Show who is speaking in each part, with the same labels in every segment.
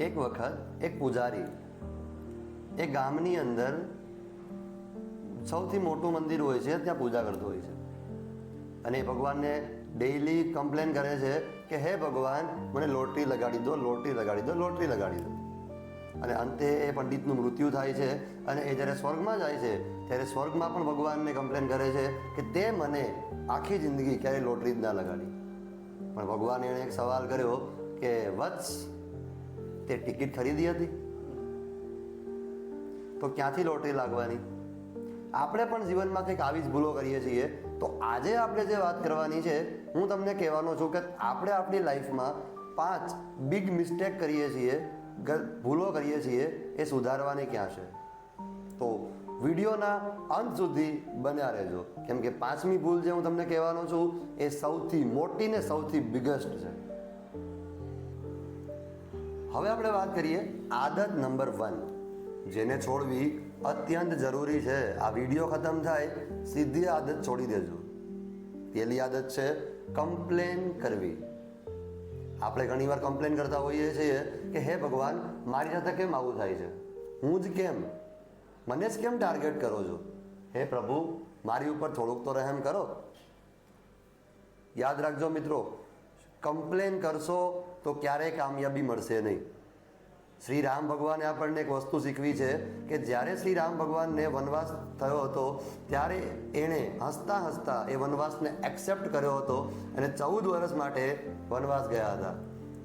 Speaker 1: એક વખત એક પૂજારી એ ગામની અંદર સૌથી મોટું મંદિર હોય છે, ત્યાં પૂજા કરતો હોય છે. અને એ ભગવાનને ડેઈલી કમ્પ્લેન કરે છે કે, હે ભગવાન, મને લોટરી લગાડી દો, લોટરી લગાડી દો, લોટરી લગાડી દો. અને અંતે એ પંડિતનું મૃત્યુ થાય છે અને એ જ્યારે સ્વર્ગમાં જાય છે, ત્યારે સ્વર્ગમાં પણ ભગવાનને કમ્પ્લેન કરે છે કે, તે મને આખી જિંદગી ક્યારેય લોટરી જ ના લગાડી. પણ ભગવાને એણે એક સવાલ કર્યો કે, વત્સ તે ટિકિટ ખરીદી હતી? તો ક્યાંથી લોટરી લાગવાની? આપણે પણ જીવનમાં કંઈક આવી જ ભૂલો કરીએ છીએ. તો આજે આપણે જે વાત કરવાની છે, હું તમને કહેવાનો છું કે આપણે આપણી લાઈફમાં પાંચ બિગ મિસ્ટેક કરીએ છીએ ભૂલો કરીએ છીએ, એ સુધારવાની ક્યાં છે? તો વિડીયોના અંત સુધી બન્યા રહેજો. કેમ કે પાંચમી ભૂલ જે હું તમને કહેવાનો છું, એ સૌથી મોટી ને સૌથી બિગેસ્ટ છે. હવે આપણે વાત કરીએ આદત નંબર વન. જેને છોડવી અત્યંત જરૂરી છે. આ વીડિયો ખતમ થાય સીધી આદત છોડી દેજો. પહેલી આદત છે કમ્પ્લેન કરવી. આપણે ઘણીવાર કમ્પ્લેન કરતા હોઈએ છીએ કે, હે ભગવાન, મારી સાથે કેમ આવું થાય છે? હું જ કેમ? મને જ કેમ ટાર્ગેટ કરો છો? હે પ્રભુ, મારી ઉપર થોડુંક તો રહેમ કરો. યાદ રાખજો મિત્રો, કમ્પ્લેન કરશો તો ક્યારેય કામયાબી મળશે નહીં? શ્રી રામ ભગવાને આપણને એક વસ્તુ શીખવી છે કે જ્યારે શ્રી રામ ભગવાનને વનવાસ થયો હતો, ત્યારે એણે હસતા હસતા એ વનવાસને એક્સેપ્ટ કર્યો હતો અને ચૌદ વર્ષ માટે વનવાસ ગયા હતા.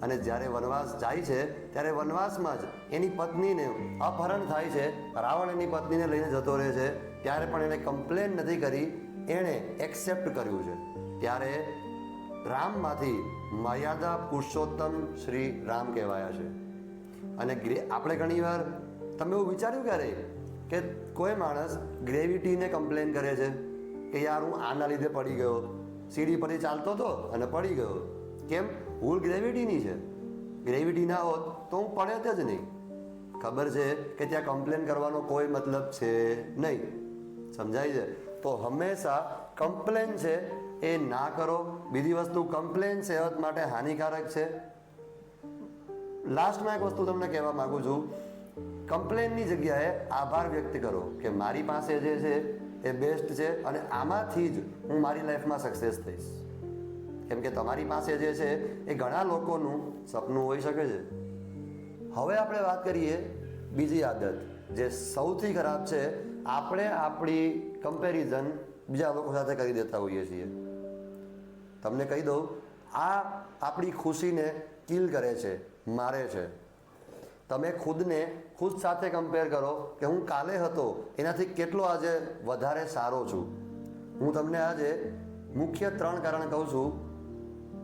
Speaker 1: અને જ્યારે વનવાસ જાય છે, ત્યારે વનવાસમાં જ એની પત્નીને અપહરણ થાય છે, રાવણ એની પત્નીને લઈને જતો રહે છે, ત્યારે પણ એણે કમ્પ્લેન નથી કરી, એણે એક્સેપ્ટ કર્યું છે. ત્યારે રામમાંથી મર્યાદા પુરુષોત્તમ શ્રી રામ કહેવાયા છે. અને આપણે ઘણીવાર તમે એવું વિચાર્યું ક્યારે? કે કોઈ માણસ ગ્રેવિટીને કમ્પ્લેન કરે છે કે યાર હું આના લીધે પડી ગયો. સીડી પરથી ચાલતો હતો અને પડી ગયો. કેમ? ભૂલ ગ્રેવિટીની છે. ગ્રેવિટી ના હોત તો હું પડે જ નહીં. ખબર છે કે ત્યાં કમ્પ્લેન કરવાનો કોઈ મતલબ છે નહીં. સમજાય છે? તો હંમેશા કમ્પ્લેન છે એ ના કરો. બીજી વસ્તુ, કમ્પ્લેન સેહત માટે હાનિકારક છે. લાસ્ટમાં એક વસ્તુ તમને કહેવા માગું છું. કમ્પ્લેનની જગ્યાએ આભાર વ્યક્ત કરો કે મારી પાસે જે છે એ બેસ્ટ છે અને આમાંથી જ હું મારી લાઈફમાં સક્સેસ થઈશ. કેમ કે તમારી પાસે જે છે એ ઘણા લોકોનું સપનું હોઈ શકે છે. હવે આપણે વાત કરીએ બીજી આદત, જે સૌથી ખરાબ છે. આપણે આપણી કમ્પેરિઝન બીજા લોકો સાથે કરી દેતા હોઈએ છીએ. તમને કહી દઉં, આ આપણી ખુશીને કિલ કરે છે, મારે છે. તમે ખુદને ખુદ સાથે કમ્પેર કરો કે હું કાલે હતો, એનાથી કેટલો આજે વધારે સારો છું. હું તમને આજે મુખ્ય ત્રણ કારણ કહું છું,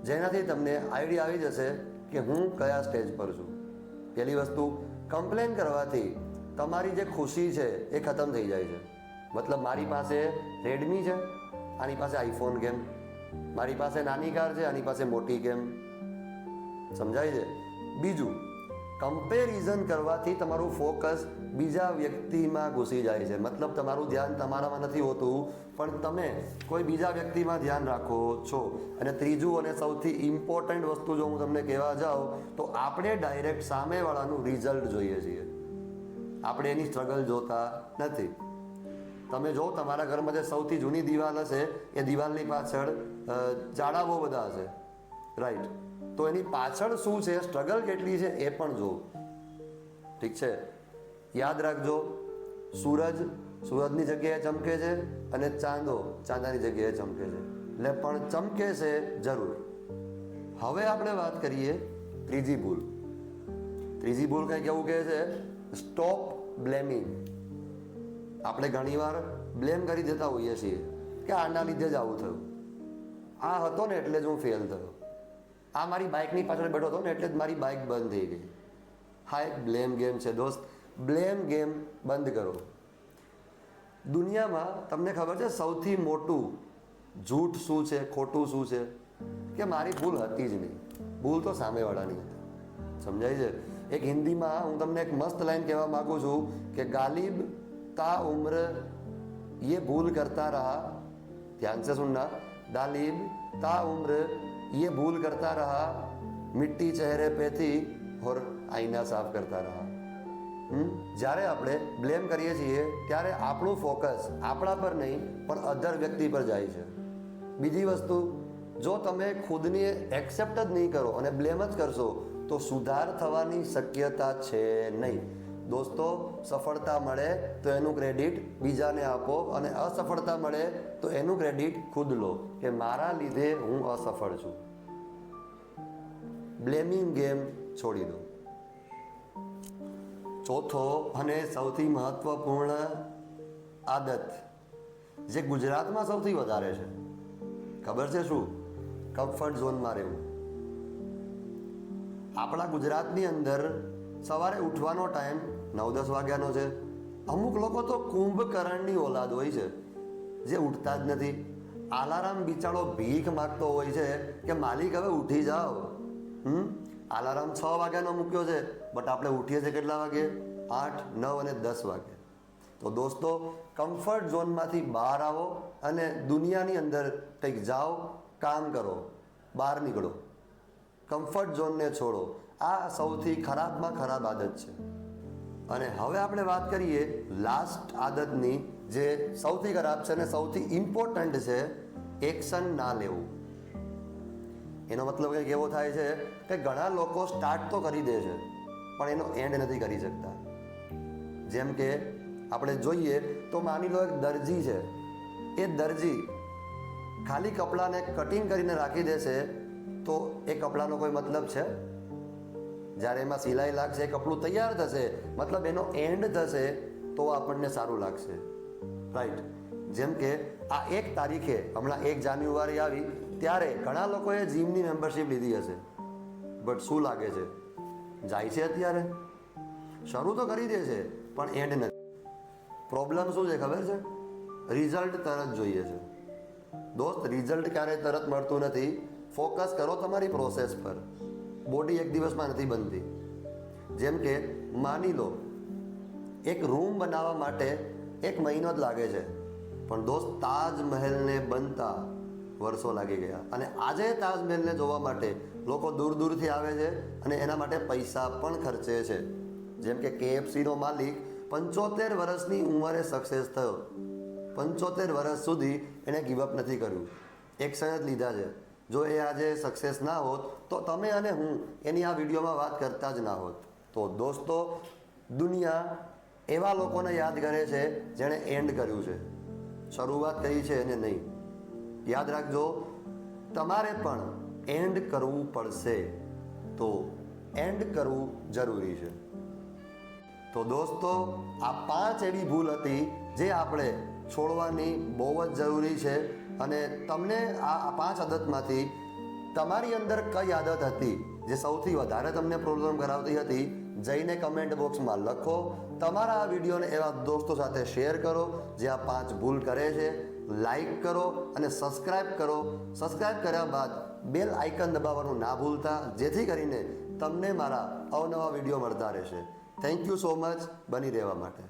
Speaker 1: જેનાથી તમને આઈડિયા આવી જશે કે હું કયા સ્ટેજ પર છું. પહેલી વસ્તુ કમ્પ્લેન કરવાથી તમારી જે ખુશી છે એ ખતમ થઈ જાય છે. મતલબ મારી પાસે રેડમી છે, આની પાસે આઈફોન કેમ મારી પાસે નાની કાર છે, આની પાસે મોટી કેમ સમજાય છે? બીજું કમ્પેરિઝન કરવાથી તમારું ફોકસ બીજા વ્યક્તિમાં ઘૂસી જાય છે. મતલબ તમારું ધ્યાન તમારામાં નથી હોતું, પણ તમે કોઈ બીજા વ્યક્તિમાં ધ્યાન રાખો છો. અને ત્રીજું અને સૌથી ઇમ્પોર્ટન્ટ વસ્તુ જો હું તમને કહેવા જાઉં, તો આપણે ડાયરેક્ટ સામેવાળાનું રિઝલ્ટ જોઈએ છીએ. આપણે એની સ્ટ્રગલ જોતા નથી. તમે જો, તમારા ઘરમાં જે સૌથી જૂની દિવાલ હશે, એ દિવાલની પાછળ જાડા બધા હશે. રાઈટ તો એની પાછળ શું છે? સ્ટ્રગલ કેટલી છે? એ પણ જો ઠીક છે? યાદ રાખજો, સૂરજ, સૂરજની જગ્યાએ ચમકે છે અને ચાંદો ચાંદાની જગ્યાએ ચમકે છે. એટલે પણ ચમકે છે જરૂર. હવે આપણે વાત કરીએ ત્રીજી ભૂલ. ત્રીજી ભૂલ કંઈક એવું કહે છે સ્ટોપ બ્લેમિંગ આપણે ઘણીવાર બ્લેમ કરી દેતા હોઈએ છીએ કે આના લીધે જ આવું થયું. આ હતો ને એટલે જ હું ફેલ થયો. આ મારી બાઇકની પાછળ બેઠો હતો ને એટલે જ મારી બાઇક બંધ થઈ ગઈ. હા, એક બ્લેમ ગેમ છે. દોસ્ત બ્લેમ ગેમ બંધ કરો. દુનિયામાં તમને ખબર છે સૌથી મોટું જૂઠ શું છે, ખોટું શું છે? કે મારી ભૂલ હતી જ નહીં. ભૂલ તો સામેવાળાની હતી. સમજાય છે? એક હિન્દીમાં હું તમને એક મસ્ત લાઈન કહેવા માગું છું કે ગાલિબ તા ઉમ્ર ये भूल करता रहा ध्यान से सुनना गालिब ता उम्र ये भूल करता रहा मिट्टी चेहरे पे थी ઓર આઈના સાફ કરતા રહા હમ? જ્યારે આપણે બ્લેમ કરીએ છીએ ત્યારે આપણું ફોકસ આપણા પર નહીં પણ અધર વ્યક્તિ પર જાય છે બીજી વસ્તુ જો તમે ખુદને એક્સેપ્ટ જ નહીં કરો અને બ્લેમ જ કરશો તો સુધાર થવાની શક્યતા છે નહીં દોસ્તો, સફળતા મળે તો એનું ક્રેડિટ બીજાને આપો અને અસફળતા મળે તો એનું ક્રેડિટ ખુદ લો કે મારા લીધે હું અસફળ છું. બ્લેમિંગ ગેમ છોડી દો. ચોથો અને સૌથી મહત્વપૂર્ણ આદત, જે ગુજરાતમાં સૌથી વધારે છે. ખબર છે શું? કમ્ફર્ટ ઝોનમાં રહેવું. આપણા ગુજરાતની અંદર સવારે ઉઠવાનો ટાઈમ નવ દસ વાગ્યાનો છે. અમુક લોકો તો કુંભકર્ણની ઓલાદ હોય છે, જે ઉઠતા જ નથી. આલારામ બિચારો ભીખ માગતો હોય છે કે, માલિક, હવે ઉઠી જાઓ. હમ? આલારામ છ વાગ્યાનો મૂક્યો છે, બટ આપણે ઉઠીએ છીએ કેટલા વાગે? આઠ, નવ અને દસ વાગે. તો દોસ્તો કમ્ફર્ટ ઝોનમાંથી બહાર આવો અને દુનિયાની અંદર કંઈક જાઓ, કામ કરો, બહાર નીકળો. કમ્ફર્ટ ઝોનને છોડો. આ સૌથી ખરાબમાં ખરાબ આદત છે. અને હવે આપણે વાત કરીએ લાસ્ટ આદતની, જે સૌથી ખરાબ છે અને સૌથી ઇમ્પોર્ટન્ટ છે એક્શન ના લેવું. એનો મતલબ કંઈક એવો થાય છે કે ઘણા લોકો સ્ટાર્ટ તો કરી દે છે, પણ એનો એન્ડ નથી કરી શકતા. જેમ કે આપણે જોઈએ તો માની લો એક દરજી છે. એ દરજી ખાલી કપડાને કટિંગ કરીને રાખી દેશે તો એ કપડાનો કોઈ મતલબ છે? જ્યારે એમાં સિલાઈ લાગશે, કપડું તૈયાર થશે, મતલબ એનો એન્ડ થશે, તો આપણને સારું લાગશે. રાઈટ જેમ કે આ એક તારીખે હમણાં એક જાન્યુઆરી આવી, ત્યારે ઘણા લોકોએ જીમની મેમ્બરશિપ લીધી હશે. બટ શું લાગે છે? જાય છે અત્યારે? શરૂ તો કરી દે છે, પણ એન્ડ નથી. પ્રોબ્લેમ શું છે ખબર છે? રિઝલ્ટ તરત જોઈએ છે. દોસ્ત રિઝલ્ટ ક્યારેય તરત મળતું નથી. ફોકસ કરો તમારી પ્રોસેસ પર. બોડી એક દિવસમાં નથી બનતી. જેમ કે, માની લો, એક રૂમ બનાવવા માટે એક મહિનો જ લાગે છે. પણ દોસ્ત, તાજમહેલને બનતા વર્ષો લાગી ગયા. અને આજે તાજમહેલને જોવા માટે લોકો દૂર દૂરથી આવે છે અને એના માટે પૈસા પણ ખર્ચે છે. જેમ કે કેએફસીનો માલિક પંચોતેર વર્ષની ઉંમરે સક્સેસ થયો. પંચોતેર વર્ષ સુધી એણે ગિવઅપ નથી કર્યું. એક્શન જ લીધા છે. જો એ આજે સક્સેસ ના હોત, તો તમે અને હું એની આ વિડીયોમાં વાત કરતા જ ના હોત. તો દોસ્તો, દુનિયા એવા લોકોને યાદ કરે છે જેણે એન્ડ કર્યું છે. શરૂઆત કરી છે એને નહીં. યાદ રાખજો, તમારે પણ એન્ડ કરવું પડશે. તો એન્ડ કરવું જરૂરી છે. તો દોસ્તો, આ પાંચ એવી ભૂલ હતી જે આપણે છોડવાની બહુ જ જરૂરી છે. અને તમને આ પાંચ આદતમાંથી તમારી અંદર કઈ આદત હતી જે સૌથી વધારે તમને પ્રોબ્લેમ કરાવતી હતી? જઈને કમેન્ટ બોક્સમાં લખો. તમારા આ વિડીયોને એવા દોસ્તો સાથે શેર કરો જે આ પાંચ ભૂલ કરે છે. લાઈક કરો અને સબસ્ક્રાઇબ કરો. સબસ્ક્રાઇબ કર્યા બાદ બેલ આઇકન દબાવવાનું ના ભૂલતા, જેથી કરીને તમને મારા અવનવા વીડિયો મળતા રહેશે. થેન્ક યુ સો મચ બની રહેવા માટે.